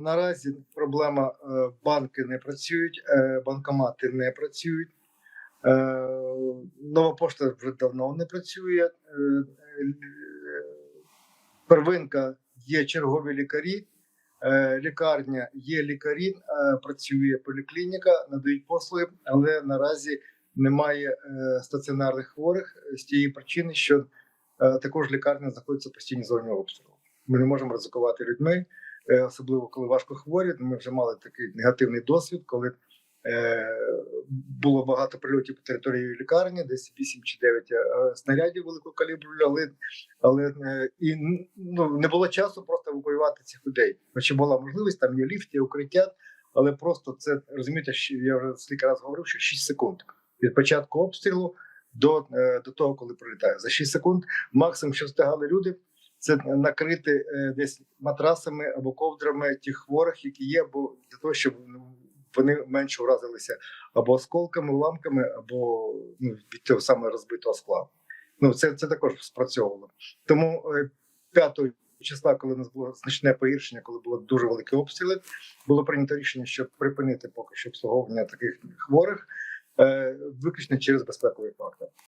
Наразі проблема е, банки не працюють, е, банкомати не працюють. Е, Нова пошта вже давно не працює. Первинка є чергові лікарі, лікарня є лікарі, працює поліклініка, надають послуги, але наразі немає стаціонарних хворих з тієї причини, що також лікарня знаходиться в постійній зоні обстрілу. Ми не можемо ризикувати людьми, особливо коли важко хворі. Ми вже мали такий негативний досвід, коли е, було багато прильотів по території лікарні, десь 8 чи 9 е, снарядів великого калібру, але, але е, і ну, не було часу просто евакуювати цих людей. Хоча була можливість, там є ліфт, є укриття, але просто це розумієте, що я вже стільки разів говорив, що 6 секунд від початку обстрілу до, е, до того, коли прилітає. За 6 секунд максимум, що встигали люди, це накрити е, десь матрасами або ковдрами тих хворих, які є, бо для того, щоб ну, вони менше вразилися або осколками, уламками, або ну, від того саме розбитого скла. Ну це, це також спрацьовувало. Тому е, 5 числа, коли у нас було значне погіршення, коли було дуже великі обстріли, було прийнято рішення, щоб припинити поки що обслуговування таких хворих, е, виключно через безпековий фактор.